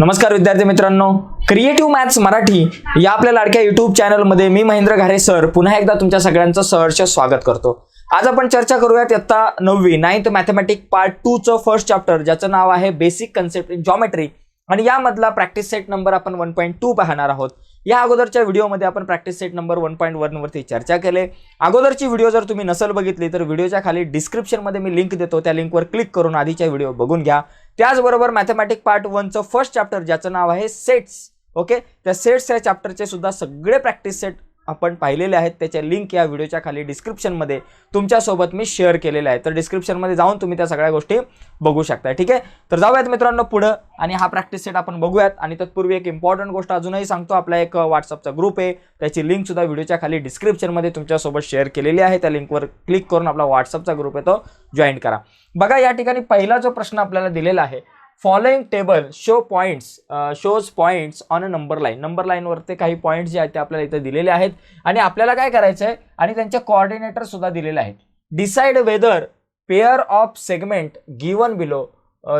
नमस्कार विद्यार्थी मित्रांनो. क्रिएटिव्ह मॅथ्स मराठी या आपल्या लाडक्या युट्यूब चॅनलमध्ये मी महेंद्र घारे सर पुन्हा एकदा तुमच्या सगळ्यांचं सहर्ष स्वागत करतो. आज आपण चर्चा करूयात इयत्ता नववी नाईन्थ मॅथमॅटिक पार्ट टूचं फर्स्ट चॅप्टर ज्याचं नाव आहे बेसिक कन्सेप्ट इन जॉमेट्री आणि यामधला प्रॅक्टिस सेट नंबर आपण वन पॉईंट टू पाहणार आहोत. या अगोदरच्या व्हिडिओमध्ये आपण practice set number one point वनवरती चर्चा केले. अगोदरची व्हिडिओ जर तुम्ही नसल बघितली तर व्हिडिओच्या खाली डिस्क्रिप्शनमध्ये मी लिंक देतो. त्या लिंकवर क्लिक करून आधीच्या व्हिडिओ बघून घ्या. त्याचबरोबर मॅथमॅटिक पार्ट वनचं फर्स्ट चॅप्टर ज्याचं नाव आहे सेट्स ओके त्या सेट्स या चॅप्टरचे सुद्धा सगळे प्रॅक्टिस सेट आपण पाहिलेले आहेत. त्याच्या लिंक या व्हिडिओच्या खाली डिस्क्रिप्शनमध्ये तुमच्यासोबत मी शेअर केलेले आहे. तर डिस्क्रिप्शनमध्ये जाऊन तुम्ही त्या सगळ्या गोष्टी बघू शकता. ठीक आहे? तर जाऊयात मित्रांनो पुढं आणि हा प्रॅक्टिस सेट आपण बघूयात. आणि तत्पूर्वी एक इम्पॉर्टंट गोष्ट अजूनही सांगतो. आपला एक व्हॉट्सअपचा ग्रुप आहे. त्याची लिंकसुद्धा व्हिडिओच्या खाली डिस्क्रिप्शनमध्ये तुमच्यासोबत शेअर केलेली आहे. त्या लिंकवर क्लिक करून आपला व्हॉट्सअपचा ग्रुप आहे तो जॉईन करा. बघा या ठिकाणी पहिला जो प्रश्न आपल्याला दिलेला आहे following table show points shows points on a number line number लाईनवरती काही पॉईंट्स जे आहेत ते आपल्याला इथे दिलेले आहेत. आणि आपल्याला काय करायचं आहे आणि त्यांचे कॉर्डिनेटर सुद्धा दिलेले आहेत. Decide whether pair of segment given below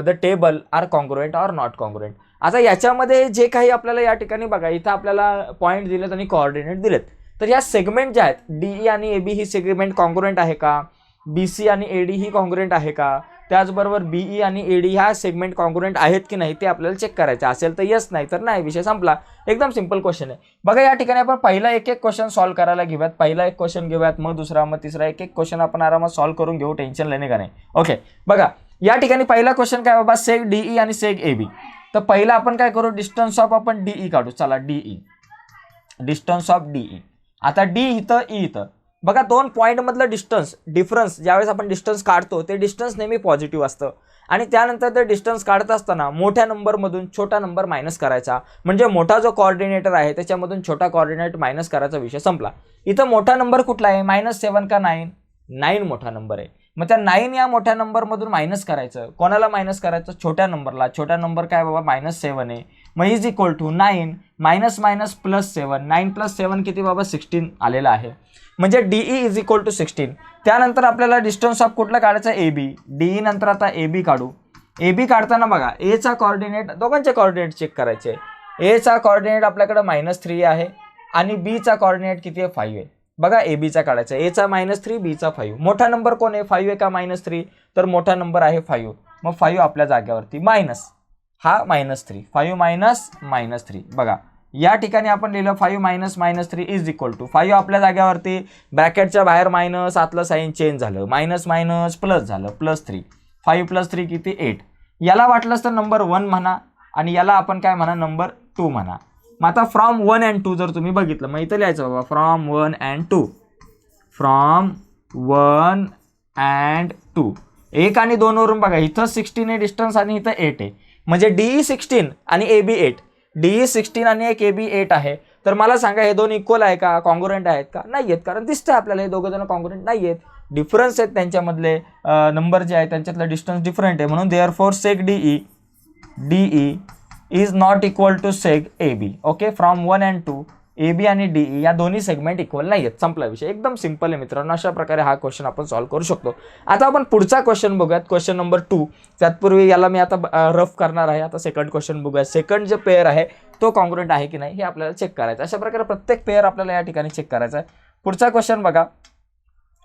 the table are congruent or not congruent आता याच्यामध्ये जे काही आपल्याला या ठिकाणी बघा इथं आपल्याला पॉईंट दिलेत आणि कॉर्डिनेट दिलेत. तर या सेगमेंट ज्या आहेत डी आणि A B he segment congruent आहे का? बी सी आणि ए डी ही कॉन्ग्रुएंट आहे का? त्याचबरोबर बीई आणि ए डी ह्या सेगमेंट कॉन्ग्रुएंट आहेत की नाही ते आपल्याला चेक करायचं असेल तर येस नाही तर नाही. विषय संपला. एकदम सिंपल क्वेश्चन आहे. बघा या ठिकाणी आपण पहिला एक एक क्वेश्चन सॉल्व्ह करायला घेऊयात. पहिला एक क्वेश्चन घेऊयात मग दुसरा मग तिसरा. एक एक क्वेश्चन आपण आरामात सॉल्व्ह करून घेऊ. टेन्शन लेणे का नाही? ओके बघा या ठिकाणी पहिला क्वेश्चन काय बाबा? सेग डीई आणि सेग ए बी तर पहिला आपण काय करू? डिस्टन्स ऑफ आपण डीई काढू. चला D E distance of D E आता डी इथं ई इथं. बघा दोन पॉईंटमधलं डिस्टन्स डिफरन्स ज्यावेळेस आपण डिस्टन्स काढतो ते डिस्टन्स नेहमी पॉझिटिव्ह असतं. आणि त्यानंतर ते डिस्टन्स काढत असताना मोठ्या नंबरमधून छोटा नंबर मायनस करायचा. म्हणजे मोठा जो कॉर्डिनेटर आहे त्याच्यामधून छोटा कॉर्डिनेट मायनस करायचा विषय संपला. इथं मोठा नंबर कुठला आहे? मायनस सेवन का नाईन नाईन मोठा नंबर आहे. मग त्या नाईन या मोठ्या नंबरमधून मायनस करायचं. कोणाला मायनस करायचं? छोट्या नंबरला छोट्या नंबर काय बाबा? मायनस सेवन आहे. मग is equal to nine minus minus plus seven nine plus seven किती बाबा? सिक्स्टीन आलेला आहे. म्हणजे D E is equal to sixteen त्यानंतर आपल्याला डिस्टन्स ऑफ कुठला काढायचा? ए बी डीई नंतर आता ए बी काढू. ए बी काढताना बघा एचा कॉर्डिनेट दोघांचे कॉर्डिनेट चेक करायचे. एचा कॉर्डिनेट आपल्याकडे मायनस थ्री आहे आणि बीचा कॉर्डिनेट किती आहे? फाईव्ह आहे. बघा ए बीचा काढायचा. एचा मायनस थ्री बीचा फाईव्ह मोठा नंबर कोण आहे? फाईव्ह आहे का मायनस थ्री तर मोठा नंबर आहे फाईव्ह मग फाईव्ह आपल्या जाग्यावरती मायनस हा minus three five minus minus three बघा या ठिकाणी आपण लिहिलं five minus minus three is equal to five आपल्या जाग्यावरती ब्रॅकेटच्या बाहेर मायनस आतलं साईन चेंज झालं. मायनस मायनस प्लस झालं. Plus three five plus three किती? एट याला वाटलंच तर नंबर वन म्हणा आणि याला आपण काय म्हणा? नंबर टू म्हणा. मग आता फ्रॉम वन अँड टू जर तुम्ही बघितलं मग इथं लिहायचं बाबा. From one and two from one and two एक आणि दोनवरून बघा. इथं सिक्स्टीन आहे डिस्टन्स आणि इथं एट आहे. म्हणजे डी सिक्स्टीन आणि A B eight D E sixteen आणि एक ए बी एट आहे. तर मला सांगा हे दोन इक्वल आहे का? कॉन्ग्रुएंट आहेत का? नाही आहेत कारण दिसतं आपल्याला हे दोघं जण कॉन्ग्रुएंट नाही आहेत डिफरन्स आहेत त्यांच्यामधले नंबर जे आहे त्यांच्यातलं डिस्टन्स डिफरंट आहे. म्हणून therefore seg D E D E is not equal to seg A B okay from one and two A B आणि डी ई या दोन्ही सेगमेंट इक्वल नाही आहेत संपला विषय. एकदम सिंपल आहे मित्रांनो. अशा प्रकारे हा क्वेश्चन आपण सॉल्व्ह करू शकतो. आता आपण पुढचा क्वेश्चन बघूयात. क्वेश्चन नंबर टू त्यातपूर्वी याला मी आता रफ करणार आहे. आता सेकंड क्वेश्चन बघूया सेकंड जे पेअर आहे तो कॉन्ग्रुएंट आहे की नाही हे आपल्याला चेक करायचं अशा प्रकारे प्रत्येक पेअर आपल्याला या ठिकाणी चेक करायचा आहे. पुढचा क्वेश्चन बघा.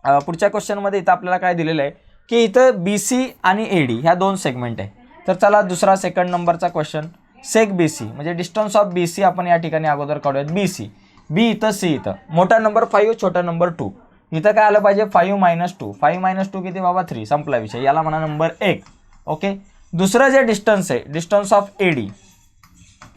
पुढच्या क्वेश्चनमध्ये इथं आपल्याला काय दिलेलं आहे की इथं बी सी आणि ए डी ह्या दोन सेगमेंट आहे. तर चला दुसरा सेकंड नंबरचा क्वेश्चन सेक बी सी म्हणजे डिस्टन्स ऑफ बी सी आपण या ठिकाणी अगोदर काढूयात. बी सी बी इथं सी इथं. मोठा नंबर फाईव्ह छोटा नंबर टू इथं काय आलं पाहिजे? Five minus two five minus two किती बाबा? थ्री संपला विषय. याला म्हणा नंबर एक. ओके दुसरं जे डिस्टन्स आहे distance of A D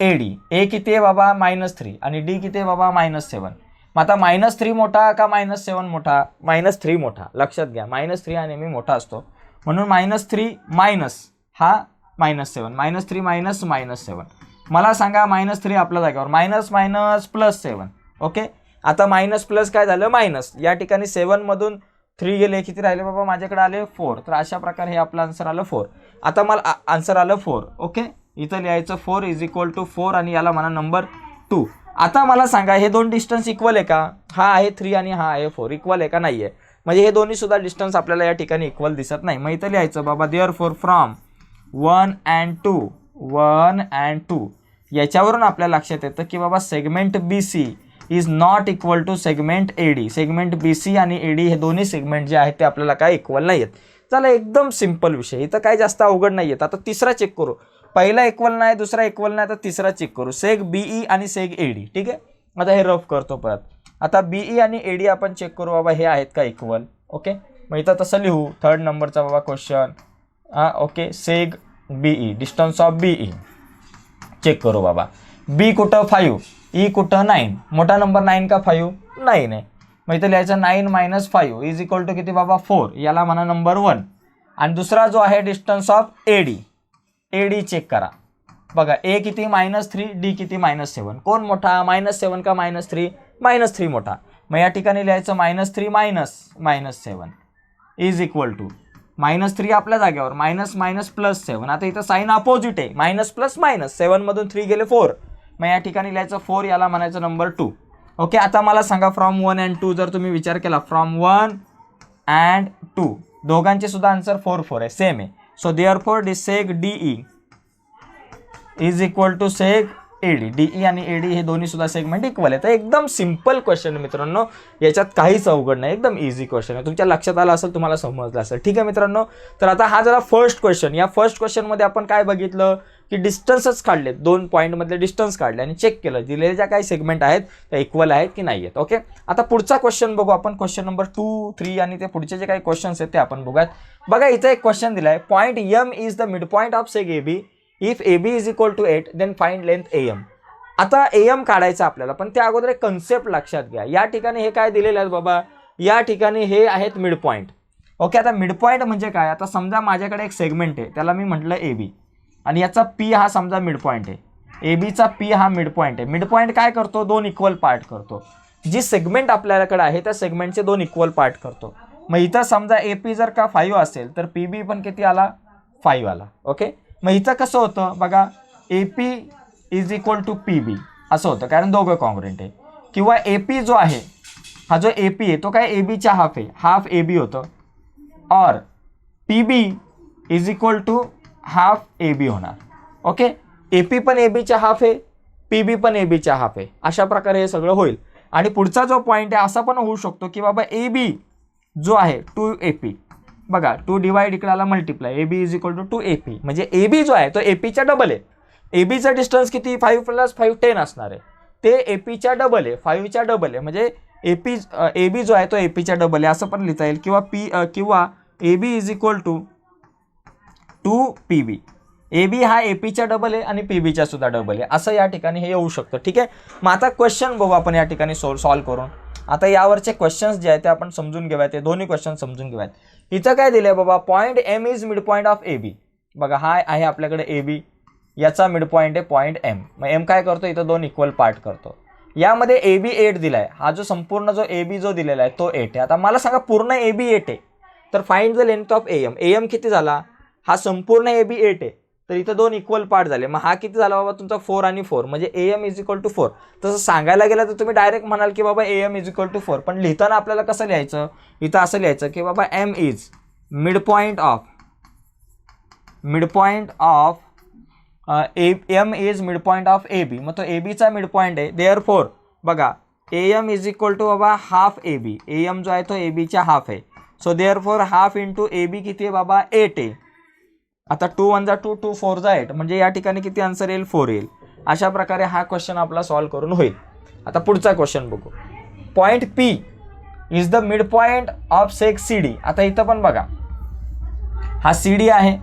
A D A किती आहे बाबा? मायनस थ्री आणि डी किती आहे बाबा? मायनस सेवन मग आता मायनस थ्री मोठा का मायनस सेवन मोठा? मायनस थ्री मोठा. लक्षात घ्या. मायनस थ्री हा नेहमी मोठा असतो. म्हणून मायनस थ्री मायनस हा minus seven minus three minus minus seven मला सांगा मायनस थ्री आपल्या जागेवर. Minus minus plus seven okay आता मायनस प्लस काय झालं? मायनस या ठिकाणी सेवनमधून थ्री गेले. किती राहिले बाबा? माझ्याकडे आले फोर तर अशा प्रकारे हे आपलं आन्सर आलं फोर आता मला आन्सर आलं फोर ओके इथं लिहायचं four is equal to four आणि याला म्हणा नंबर टू आता मला सांगा हे दोन डिस्टन्स इक्वल आहे का? हा आहे थ्री आणि हा आहे फोर इक्वल आहे का? नाही आहे म्हणजे हे दोन्ही सुद्धा डिस्टन्स आपल्याला या ठिकाणी इक्वल दिसत नाही. मग इथं लिहायचं बाबा therefore from one and two one and two. याच्यावरून आपल्या लक्षात येतं की बाबा segment B C is not equal to segment A D segment B C आणि ए डी हे दोन्ही सेगमेंट जे आहेत ते आपल्याला काय इक्वल नाही आहेत चला एकदम सिंपल विषय. इथं काय जास्त अवघड नाही आहेत आता तिसरा चेक करू. पहिला इक्वल नाही दुसरा इक्वल नाही तर तिसरा चेक करू. सेग बीई आणि सेग ए डी ठीक आहे? आता हे रफ करतो परत. आता बीई आणि ए डी आपण चेक करू. बाबा हे आहेत का इक्वल ओके मग इथं तसं लिहू. थर्ड नंबरचा बाबा question okay seg B E distance of B E check करू बाबा. बी कुठं? फाईव्ह ई e कुठं? नाईन मोठा नंबर नाईन का फाईव्ह नाईन आहे. मग इथं लिहायचं nine minus five is equal to किती बाबा? फोर याला म्हणा नंबर वन आणि दुसरा जो आहे distance of A D A D check करा. बघा ए किती मायनस थ्री डी किती मायनस सेवन कोण मोठा? मायनस सेवन का मायनस थ्री मायनस थ्री मोठा. मग या ठिकाणी लिहायचं minus three minus minus seven is equal to minus three आपल्या जागेवर. मायनस मायनस प्लस सेवन आता इथं साईन अपोजिट आहे. मायनस प्लस मायनस सेवनमधून थ्री गेले फोर मग या ठिकाणी लिहायचं फोर याला म्हणायचं नंबर टू ओके आता मला सांगा फ्रॉम वन अँड टू जर तुम्ही विचार केला. फ्रॉम वन अँड टू दोघांचे सुद्धा आन्सर फोर फोर आहे. सेम आहे. So therefore D seg D E is equal to seg A D D E आणि एडी हे दोन्ही सुद्धा सेगमेंट इक्वल आहे. तर एकदम सिंपल क्वेश्चन मित्रांनो. याच्यात काहीच अवघड नाही. एकदम इझी क्वेश्चन आहे. तुमच्या लक्षात आलं असेल तुम्हाला समजलं असेल. ठीक आहे मित्रांनो. तर आता हा जरा फर्स्ट क्वेश्चन या फर्स्ट क्वेश्चनमध्ये आपण काय बघितलं? की डिस्टन्सच काढले दोन पॉईंटमधले डिस्टन्स काढले आणि चेक केलं. दिलेले ज्या काही सेगमेंट आहेत त्या इक्वल आहेत की नाही आहेत. ओके आता पुढचा क्वेश्चन बघू आपण. क्वेश्चन नंबर टू थ्री आणि ते पुढचे जे काही क्वेश्चन्स आहेत ते आपण बघूयात. बघा इथं एक क्वेश्चन दिला आहे point M is the midpoint of seg A B if A B is equal to eight then find length A M आता ए एम काढायचं आपल्याला पण त्या अगोदर एक कन्सेप्ट लक्षात घ्या. या ठिकाणी हे काय दिलेलं आहे बाबा? या ठिकाणी हे आहेत मिड पॉईंट ओके आता मिड पॉईंट म्हणजे काय? आता समजा माझ्याकडे एक सेगमेंट आहे त्याला मी म्हटलं ए बी आणि याचा पी हा समजा मिड पॉईंट आहे ए बीचा पी हा मिड पॉईंट आहे. मिड पॉईंट काय करतो? दोन इक्वल पार्ट करतो. जी सेगमेंट आपल्याकडे आहे त्या सेगमेंटचे दोन इक्वल पार्ट करतो. मग इथं समजा ए पी जर का फाईव्ह असेल तर पी बी पण किती आला? फाईव्ह आला. ओके मग हिचं कसं होतं? बघा A P is equal to P B असं होतं कारण दोघं कॉन्ग्रेंट आहे. किंवा ए पी जो आहे हा जो ए पी आहे तो काय ए बीच्या हाफ आहे. हाफ ए बी होतं. और P B is equal to half A B होणार. ओके ए पी पण ए बीच्या हाफ आहे पी बी पण ए बीच्या हाफ आहे. अशा प्रकारे हे सगळं होईल. आणि पुढचा जो पॉईंट आहे असा पण होऊ शकतो की बाबा ए बी जो आहे टू ए पी बघा टू डिवाइड इकडे आला multiply A B is equal to two A P म्हणजे ए बी जो आहे तो ए पीच्या डबल आहे. ए बीचा डिस्टन्स किती? फाईव्ह प्लस फाईव्ह टेन असणार आहे. ते ए पीच्या डबल आहे फाईव्हच्या डबल आहे. म्हणजे ए पी ए बी जो आहे तो ए पीच्या डबल आहे असं पण लिहिता येईल. किंवा पी किंवा A B is equal to two P B A B हा ए पीच्या डबल आहे आणि पी बीच्या सुद्धा डबल आहे. असं या ठिकाणी हे येऊ शकतं. ठीक आहे? मग आता क्वेश्चन बघू आपण या ठिकाणी सोल्व सॉल्व करून. आता यावरचे क्वेश्चन्स जे आहेत ते आपण समजून घेऊयात. ते दोन्ही क्वेश्चन समजून घेऊयात. इथं काय दिलं आहे बाबा? Point M is mid point of A B बघा हा आहे आपल्याकडे ए बी याचा मिड पॉईंट आहे पॉईंट एम मग एम काय करतो? इथं दोन इक्वल पार्ट करतो. यामध्ये ए बी एट दिला आहे हा जो संपूर्ण जो ए बी जो दिलेला आहे तो एट आहे. आता मला सांगा पूर्ण ए बी एट आहे. तर find the length of A M A M किती झाला? हा संपूर्ण ए बी एट आहे. तर इथं दोन इक्वल पार्ट झाले. मग हा किती झाला बाबा तुमचा फोर आणि फोर म्हणजे A M is equal to four तसं सांगायला गेलं तर तुम्ही डायरेक्ट म्हणाल की बाबा A M is equal to four पण लिहिताना आपल्याला कसं लिहायचं? इथं असं लिहायचं की बाबा M is mid point of mid point of A M is mid point of A B मग तो ए बीचा मिड पॉईंट आहे. देअर फोर बघा A M is equal to बाबा half A B A M जो आहे तो A बीच्या हाफ आहे. So therefore half into A B किती आहे बाबा? एट आहे. आता टू वन जा टू टू फोर जा एट म्हणजे या ठिकाणी किती आन्सर येईल? फोर येईल. अशा प्रकारे हा क्वेश्चन आपला सॉल्व्ह करून होईल. आता पुढचा क्वेश्चन बघू. Point P is the mid point of seg C D आता इथं पण बघा. हा सी डी आहे.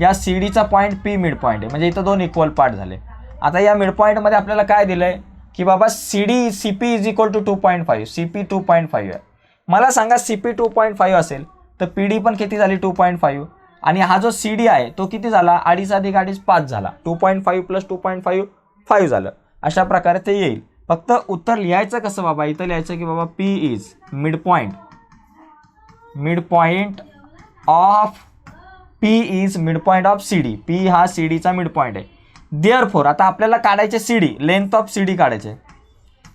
या सी डीचा पॉईंट पी मिड पॉईंट आहे. म्हणजे इथं दोन इक्वल पार्ट झाले. आता या मिड पॉईंटमध्ये आपल्याला काय दिलं आहे की बाबा C D C P is equal to two point five C P two point five आहे. मला सांगा C P two point five असेल तर पी डी पण किती झाली? टू पॉईंट फाईव्ह आणि हा जो सी डी आहे तो किती झाला? अडीच अधिक अडीच पाच झाला. Two point five plus two point five five झालं. अशा प्रकारे ते येईल. फक्त उत्तर लिहायचं कसं बाबा? इथं लिहायचं की बाबा P is mid point mid point of P is mid point of C D P हा सी डीचा मिड पॉईंट आहे. देअर फोर आता आपल्याला काढायचे C D length of C D काढायचे.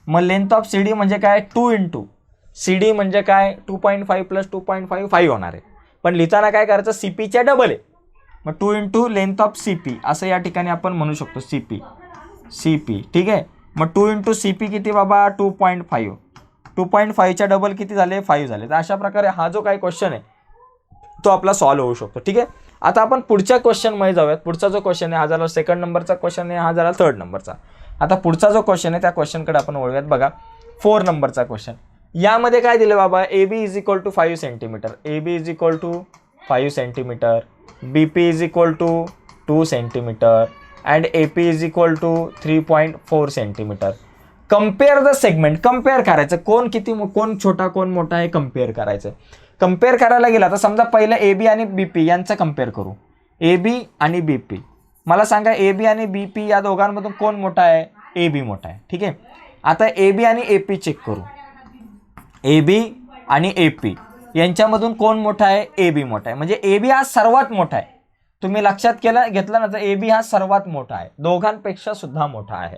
मग लेंथ ऑफ सी डी म्हणजे काय? टू इंटू सी डी म्हणजे काय? Two point five plus two point five five होणार आहे. पण लिहिताना काय करायचं? सी पीच्या डबल आहे मग two into length of C P असं या ठिकाणी आपण म्हणू शकतो सी पी सी पी ठीक आहे? मग टू इंटू सी पी किती बाबा? Two point five two point फाईव्हच्या double किती झाले? फाईव्ह झाले. तर अशा प्रकारे हा जो काही क्वेश्चन आहे तो आपला सॉल्व्ह होऊ शकतो ठीक आहे? आता आपण पुढच्या क्वेश्चनमध्ये जाऊयात. पुढचा जो क्वेश्चन आहे हा झाला सेकंड नंबरचा क्वेश्चन आहे हा झाला थर्ड नंबरचा आता पुढचा जो क्वेश्चन आहे त्या क्वेश्चनकडे आपण वळूयात. बघा फोर नंबरचा क्वेश्चन यामध्ये काय दिलं बाबा? A B is equal to five centimetre A B is equal to five centimetre B P is equal to two centimetre and A P is equal to three point four centimetre compare the segment compare करायचं. कोण किती कोण छोटा कोण मोठा आहे compare करायचं. Compare करायला गेला तर समजा पहिलं ए बी आणि बी पी यांचं कंपेअर करू. ए बी आणि बी पी मला सांगा ए बी आणि बी पी या दोघांमधून कोण मोठा आहे? ए बी मोठा आहे. ठीक आहे? आता ए बी आणि ए पी चेक करू. ए बी आणि ए पी. यांच्यामधून कोण मोठा आहे? ए बी मोठा आहे. म्हणजे ए बी हा सर्वात मोठा आहे. तुम्ही लक्षात केलं घेतलं ना तर ए बी हा सर्वात मोठा आहे. दोघांपेक्षा सुद्धा मोठा आहे.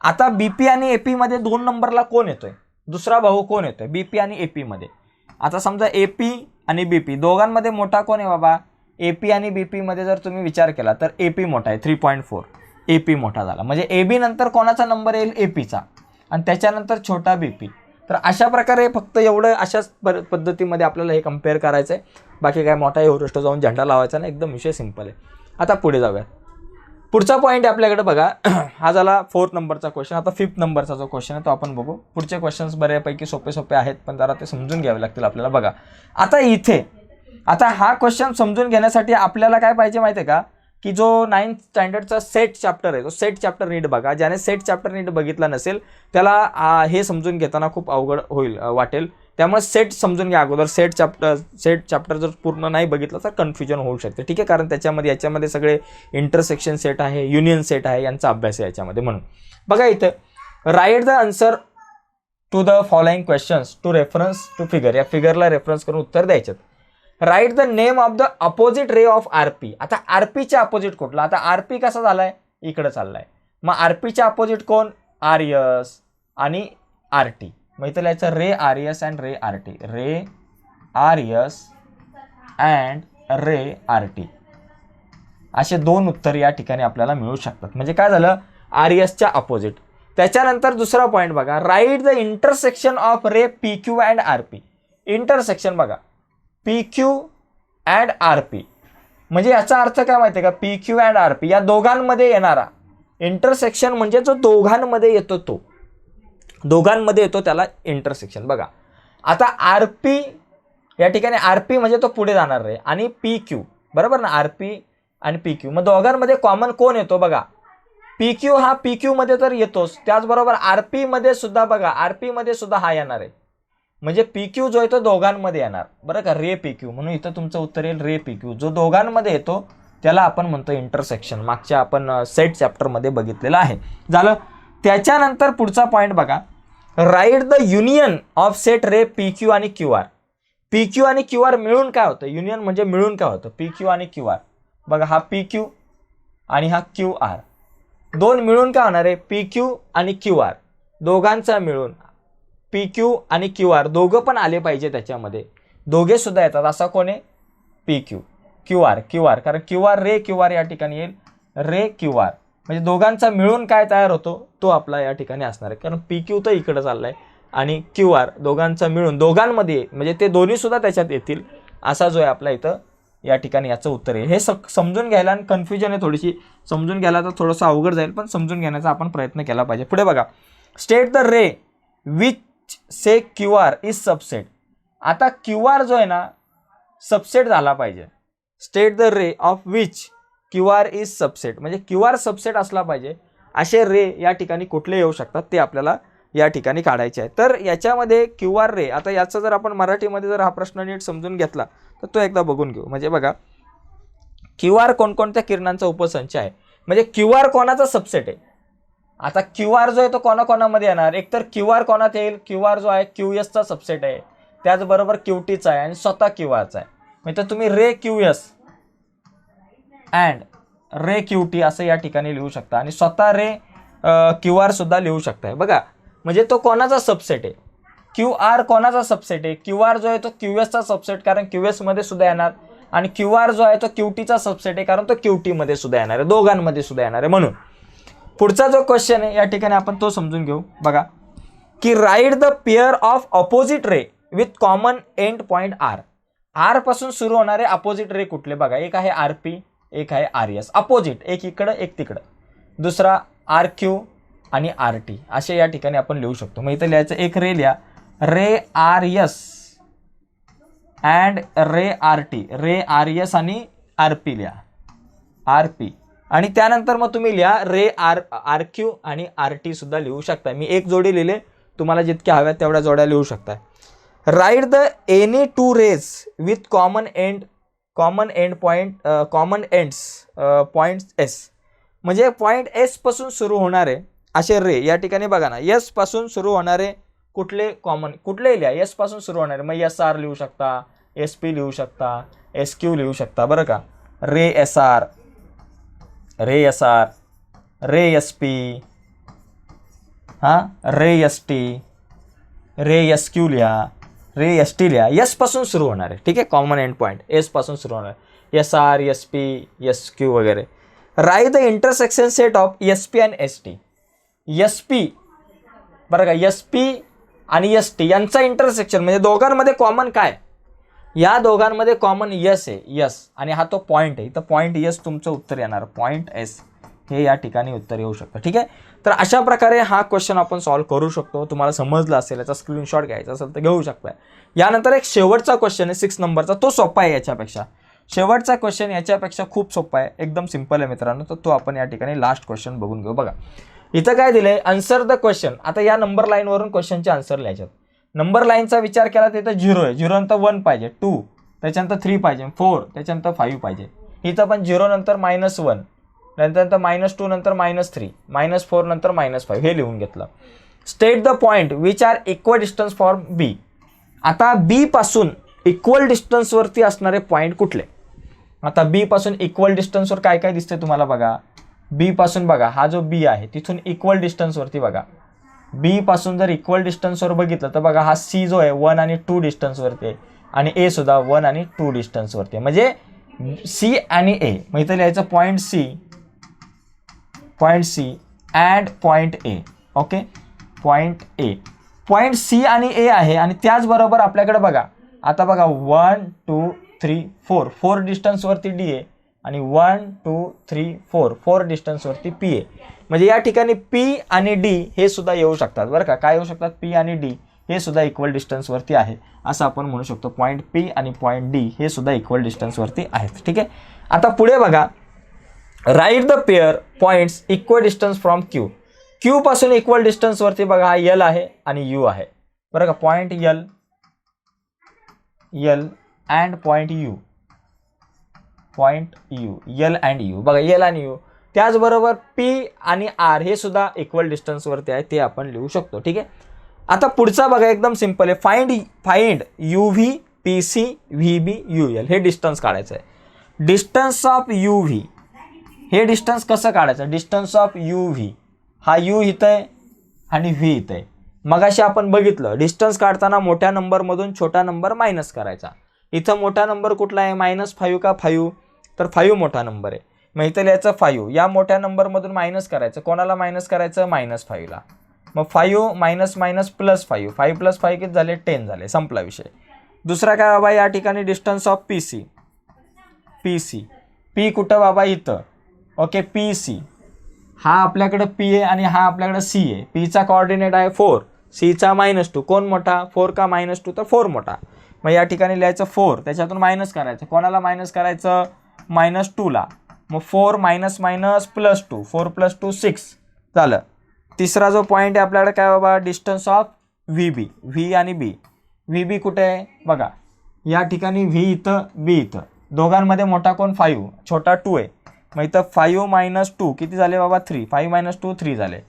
आता बी पी आणि ए पीमध्ये दोन नंबरला कोण येतोय? दुसरा भाऊ कोण येतोय? बी पी आणि ए पीमध्ये आता समजा ए पी आणि बी पी दोघांमध्ये मोठा कोण आहे बाबा? ए पी आणि बी पीमध्ये जर तुम्ही विचार केला तर ए पी मोठा आहे three point four. A P मोठा झाला. म्हणजे ए बी नंतर कोणाचा नंबर येईल? ए पीचा आणि त्याच्यानंतर छोटा बी पी. तर अशा प्रकारे फक्त एवढं अशाच पर पद्धतीमध्ये आपल्याला हे कंपेअर करायचं आहे बाकी काय मोठा एव्हरेस्ट जाऊन झेंडा लावायचा ना एकदम विषय सिंपल आहे. आता पुढे जाऊया पुढचा पॉईंट आहे आपल्याकडे बघा. हा झाला फोर्थ नंबरचा क्वेश्चन आता फिफ्थ नंबरचा जो क्वेश्चन आहे तो आपण बघू. पुढचे क्वेश्चन्स बऱ्यापैकी सोपे सोपे आहेत पण जरा ते समजून घ्यावे लागतील आपल्याला. बघा. आता इथे आता हा क्वेश्चन समजून घेण्यासाठी आपल्याला काय पाहिजे माहिती आहे का? की जो नाईन्थ स्टँडर्डचा सेट चॅप्टर आहे तो सेट चॅप्टर नीट बघा. ज्याने सेट चॅप्टर नीट बघितला नसेल त्याला हे समजून घेताना खूप अवघड होईल वाटेल. त्यामुळे सेट समजून घ्या अगोदर. सेट चॅप्टर सेट चॅप्टर जर पूर्ण नाही बघितलं तर कन्फ्युजन होऊ शकते. ठीक आहे? कारण त्याच्यामध्ये याच्यामध्ये सगळे इंटरसेक्शन सेट आहे युनियन सेट आहे यांचा अभ्यास आहे याच्यामध्ये म्हणून. बघा इथं. Write the answer to the following questions to reference to figure या फिगरला रेफरन्स करून उत्तर द्यायच्यात write the name of the opposite ray of R P आता आर पीच्या अपोजिट कुठला? आता आर पी कसा झालाय? इकडं चाललाय. मग आर पीच्या अपोजिट कोण? आर एस आणि आर टी मग इथं लिहायचं ray R S and ray R T ray R S and ray R T असे दोन उत्तर या ठिकाणी आपल्याला मिळू शकतात. म्हणजे काय झालं? आर एसच्या अपोजिट. त्याच्यानंतर दुसरा पॉईंट बघा. Write the intersection of ray P Q and R P. Intersection बघा. P Q and R P म्हणजे याचा अर्थ काय माहिती आहे का? P Q and R P या दोघांमध्ये येणारा इंटरसेक्शन म्हणजे जो दोघांमध्ये येतो तो. दोघांमध्ये येतो त्याला इंटरसेक्शन बघा. आता आर पी या ठिकाणी आर पी म्हणजे तो पुढे जाणार आहे आणि पी क्यू बरोबर ना? आर पी आणि पी क्यू मग दोघांमध्ये कॉमन कोण येतो? बघा. पी क्यू हा पी क्यूमध्ये तर येतोच. त्याचबरोबर आर पीमध्ये सुद्धा बघा. आर पीमध्ये सुद्धा हा येणार आहे. म्हणजे पी क्यू जो आहे तो दोघांमध्ये येणार. बरं का? रे पी क्यू म्हणून इथं तुमचं उत्तर येईल रे पी क्यू जो दोघांमध्ये येतो त्याला आपण म्हणतो इंटरसेक्शन मागच्या आपण सेट चॅप्टरमध्ये बघितलेलं आहे. झालं? त्याच्यानंतर पुढचा पॉईंट बघा. Write the union of set ray P Q आणि क्यू आर पी क्यू आणि क्यू आर मिळून काय होतं? युनियन म्हणजे मिळून काय होतं? पी क्यू आणि क्यू आर बघा हा पी क्यू आणि हा क्यू आर दोन मिळून काय होणार आहे? पी क्यू आणि क्यू आर दोघांचा मिळून. पी क्यू आणि क्यू आर दोघं पण आले पाहिजे त्याच्यामध्ये. दोघे सुद्धा येतात. असा कोण आहे? P Q Q R Q R कारण Q R ray Q R या ठिकाणी येईल. रे क्यू आर म्हणजे दोघांचा मिळून काय तयार होतो? तो आपला या ठिकाणी असणार आहे. कारण पी क्यू तर इकडं चाललाय. आणि क्यू आर दोघांचा मिळून दोघांमध्ये म्हणजे ते दोन्ही सुद्धा त्याच्यात येतील. असा जो आहे आपला इथं या ठिकाणी याचं उत्तर आहे. हे स समजून घ्यायला आणि कन्फ्युजन आहे थोडीशी. समजून घ्यायला तर थोडंसं अवघड जाईल पण समजून घेण्याचा आपण प्रयत्न केला पाहिजे. पुढे बघा. State the ray which say Q R is subset. आता क्यू आर जो आहे ना सबसेट झाला पाहिजे. State the ray of which Q R is subset म्हणजे क्यू आर सबसेट असला पाहिजे. असे रे या ठिकाणी कुठले येऊ शकतात ते आपल्याला या ठिकाणी काढायचे आहे. तर याच्यामध्ये क्यू आर रे आता याचा जर आपण मराठीमध्ये जर हा प्रश्न नीट समजून घेतला तर तो एकदा बघून घेऊ. म्हणजे बघा क्यू आर कोणकोणत्या किरणांचा उपसंच आहे? म्हणजे क्यू आर कोणाचा सबसेट आहे? आता क्यू आर जो आहे तो कोणाकोणामध्ये येणार? एकतर क्यू आर कोणात येईल? क्यू आर जो आहे क्यू एसचा सबसेट आहे. त्याचबरोबर क्यू टीचा आहे आणि स्वतः क्यू आरचा आहे. म्हणजे तुम्ही ray Q S and ray Q T असं या ठिकाणी लिहू शकता आणि स्वतः रे क्यू आर सुद्धा लिहू शकताय बघा म्हणजे तो कोणाचा सबसेट आहे? क्यू आर कोणाचा सबसेट आहे? क्यू आर जो आहे तो क्यू एसचा सबसेट कारण क्यू एसमध्ये सुद्धा येणार. आणि क्यू आर जो आहे तो क्यूटीचा सबसेट आहे कारण तो क्यूटीमध्ये सुद्धा येणार आहे. दोघांमध्ये सुद्धा येणार आहे. म्हणून पुढचा जो क्वेश्चन आहे या ठिकाणी आपण तो समजून घेऊ. बघा की write the pair of opposite ray with common end point R आरपासून सुरू होणारे अपोजिट रे कुठले? बघा एक आहे आर पी एक आहे आर एस अपोजिट एक इकडं एक तिकडं. दुसरा आर क्यू आणि आर टी असे या ठिकाणी आपण लिहू शकतो. मग इथं लिहायचं एक रे लिहा. Ray R S and ray R T ray R S आणि आर पी लिहा. आर पी आणि त्यानंतर मग तुम्ही लिहा रे आर आर क्यू आणि आर टी सुद्धा लिहू शकता मी एक जोडी लिहिले तुम्हाला जितक्या हव्यात तेवढ्या जोड्या लिहू शकता write the any two rays with common end common end point common ends point S म्हणजे पॉईंट एसपासून सुरू होणारे असे रे या ठिकाणी बघा ना यसपासून सुरू होणारे कुठले कॉमन कुठलेही लिहा एसपासून सुरू होणारे. मग एस आर लिहू शकता एस पी लिहू शकता एस क्यू लिहू शकता बरं का? Ray S R ray S R ray S P हां ray S T ray S Q लिहा रे एस टी लिहा यसपासून सुरू होणार आहे. ठीक आहे? कॉमन एंड पॉईंट एसपासून सुरू होणार आहे. S R S P S Q वगैरे. Write the intersection set of S P and S T S P बरं का? एस पी आणि एस टी यांचा इंटरसेक्शन म्हणजे दोघांमध्ये कॉमन काय? या दोघांमध्ये कॉमन यस आहे यस आणि हा तो पॉईंट आहे. तर पॉईंट यस तुमचं उत्तर येणार. पॉईंट एस हे या ठिकाणी उत्तर येऊ शकतं. ठीक आहे? तर अशा प्रकारे हा क्वेश्चन आपण सॉल्व्ह करू शकतो. तुम्हाला समजलं असेल याचा स्क्रीनशॉट घ्यायचा असेल तर घेऊ शकता यानंतर एक शेवटचा क्वेश्चन आहे सिक्स नंबरचा तो सोपा आहे याच्यापेक्षा. शेवटचा क्वेश्चन याच्यापेक्षा खूप सोपा आहे. एकदम सिंपल आहे मित्रांनो. तर तो आपण या ठिकाणी लास्ट क्वेश्चन बघून घेऊ. बघा. इथं काय दिलंय? आन्सर द क्वेश्चन आता या नंबर लाईनवरून क्वेश्चनचे आन्सर लिहायच्यात नंबर लाईनचा विचार केला तिथं झिरो आहे. झिरो नंतर वन पाहिजे. टू. त्याच्यानंतर थ्री पाहिजे. फोर. त्याच्यानंतर फाईव्ह पाहिजे. इथं पण झिरो नंतर मायनस वन. नंतर मायनस टू नंतर मायनस थ्री. मायनस फोर नंतर मायनस फाईव्ह. हे लिहून घेतलं. State the point which are equal distance for B आता बी पासून इक्वल डिस्टन्सवरती असणारे पॉईंट कुठले? आता बी पासून इक्वल डिस्टन्सवर काय काय दिसतंय तुम्हाला बघा? बी पासून बघा. हा जो बी आहे तिथून इक्वल डिस्टन्सवरती बघा. बी पासून जर इक्वल डिस्टन्सवर बघितलं तर बघा हा सी जो आहे वन आणि टू डिस्टन्सवरती आहे. आणि ए सुद्धा वन आणि टू डिस्टन्सवरती आहे. म्हणजे सी आणि ए मग इथं लिहायचं point C point C and point A okay point A point C आणि ए आहे आणि त्याचबरोबर आपल्याकडे बघा आता बघा one two three four four डिस्टन्सवरती D आहे. आणि one two three four four डिस्टन्सवरती P A म्हणजे या ठिकाणी पी आणि डी हे सुद्धा येऊ शकतात. बरं का? काय येऊ शकतात? पी आणि डी हे सुद्धा इक्वल डिस्टन्सवरती आहे. असं आपण म्हणू शकतो. पॉईंट पी आणि पॉईंट डी हे सुद्धा इक्वल डिस्टन्सवरती आहेत. ठीक आहे? आता पुढे बघा. Right the pair points equal distance from Q Q पासून इक्वल डिस्टन्सवरती बघा हा यल आहे आणि यू आहे. बरं का? Point L L and point U point U L and U बघा यल आणि यू त्याचबरोबर पी आणि आर हे सुद्धा इक्वल डिस्टन्सवरती आहे ते आपण लिहू शकतो ठीक आहे? आता पुढचा बघा एकदम सिंपल आहे. Find find U V P C V B U L हे डिस्टन्स काढायचं आहे. डिस्टन्स ऑफ यू व्ही हे डिस्टन्स कसं काढायचं? डिस्टन्स ऑफ यू व्ही हा यू इथं आहे आणि व्ही इथं आहे. मगाशी आपण बघितलं डिस्टन्स काढताना मोठ्या नंबरमधून छोटा नंबर मायनस करायचा. इथं मोठा नंबर कुठला आहे? मायनस फाईव्ह का फाईव्ह तर फाईव्ह मोठा नंबर आहे. मग इथं लिहायचं फाईव्ह. या मोठ्या नंबरमधून मायनस करायचं. कोणाला मायनस करायचं? मायनस फाईव्हला मग five minus minus plus five. Five plus five किती झाले? टेन झाले. संपला विषय. दुसरा काय बाबा या ठिकाणी? Distance of P C P C P कुठं बाबा? इथं. ओके पी सी हा आपल्याकडं पी आहे आणि हा आपल्याकडं सी आहे पीचा कॉर्डिनेट आहे फोर सीचा मायनस टू कोण मोठा? फोर का मायनस टू तर फोर मोठा. मग या ठिकाणी लिहायचं फोर त्याच्यातून मायनस करायचं. कोणाला मायनस करायचं? मायनस टूला मग four minus minus plus two four plus two six झालं. तिसरा जो पॉईंट आहे आपल्याकडे काय बाबा? Distance of V B V आणि बी व्ही बी कुठे आहे? बघा. या ठिकाणी व्ही इथं बी इथं. दोघांमध्ये मोठा कोण? फाईव्ह छोटा टू आहे. मग इथं फाईव्ह मायनस टू किती झाले बाबा? Three five minus two three झाले.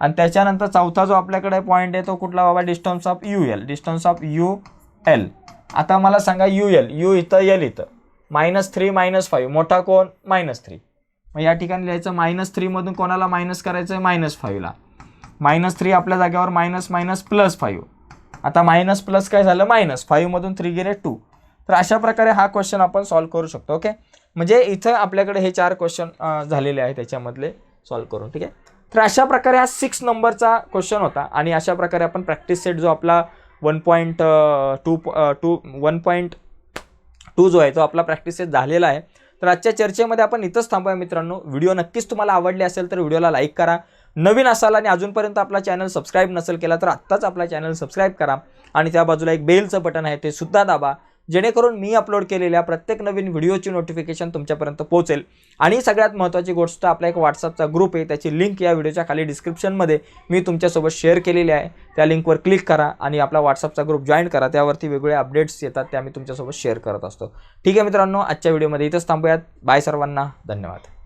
आणि त्याच्यानंतर चौथा जो आपल्याकडे पॉईंट आहे तो कुठला बाबा? Distance of U L distance of U L आता मला सांगा यू एल यू इथं एल इथं. Minus three minus five. मोठा कोण? Minus three. मग या ठिकाणी लिहायचं मायनस थ्रीमधून कोणाला मायनस करायचं आहे मायनस फाईव्हला. मायनस थ्री आपल्या जागेवर मायनस मायनस प्लस फाईव्ह. आता मायनस प्लस काय झालं? मायनस. फाईव्हमधून थ्री गेले टू. तर अशा प्रकारे हा क्वेश्चन आपण सॉल्व करू शकतो ओके? म्हणजे इथं आपल्याकडे हे चार क्वेश्चन झालेले आहे त्याच्यामधले सॉल्व करून ठीक आहे? तर अशा प्रकारे हा सिक्स नंबरचा क्वेश्चन होता आणि अशा प्रकारे आपण प्रॅक्टिस सेट जो आपला one point two two one point two जो आहे तो आपला प्रॅक्टिस सेट झालेला आहे. तर आजच्या चर्चेमध्ये आपण इथंच थांबूया मित्रांनो. व्हिडिओ नक्कीच तुम्हाला आवडले असेल तर व्हिडिओला लाईक करा. नवीन असाल आणि अजूनपर्यंत आपला चॅनल सबस्क्राईब नसेल केला तर आत्ताच आपला चॅनल सबस्क्राईब करा. आणि त्या बाजूला एक बेलचं बटन आहे ते सुद्धा दाबा. जेणेकरून मी अपलोड केलेल्या प्रत्येक नवीन व्हिडिओची नोटिफिकेशन तुमच्यापर्यंत पोहोचेल. आणि सगळ्यात महत्त्वाची गोष्ट आपला एक व्हॉट्सअपचा ग्रुप आहे त्याची लिंक या व्हिडिओच्या खाली डिस्क्रिप्शनमध्ये मी तुमच्यासोबत शेअर केलेली आहे. त्या लिंकवर क्लिक करा आणि आपला व्हॉट्सअपचा ग्रुप जॉईन करा. त्यावरती वेगवेगळे अपडेट्स येतात त्या मी तुमच्यासोबत शेअर करत असतो. ठीक आहे मित्रांनो आजच्या व्हिडिओमध्ये इथंच थांबूयात. बाय सर्वांना. धन्यवाद.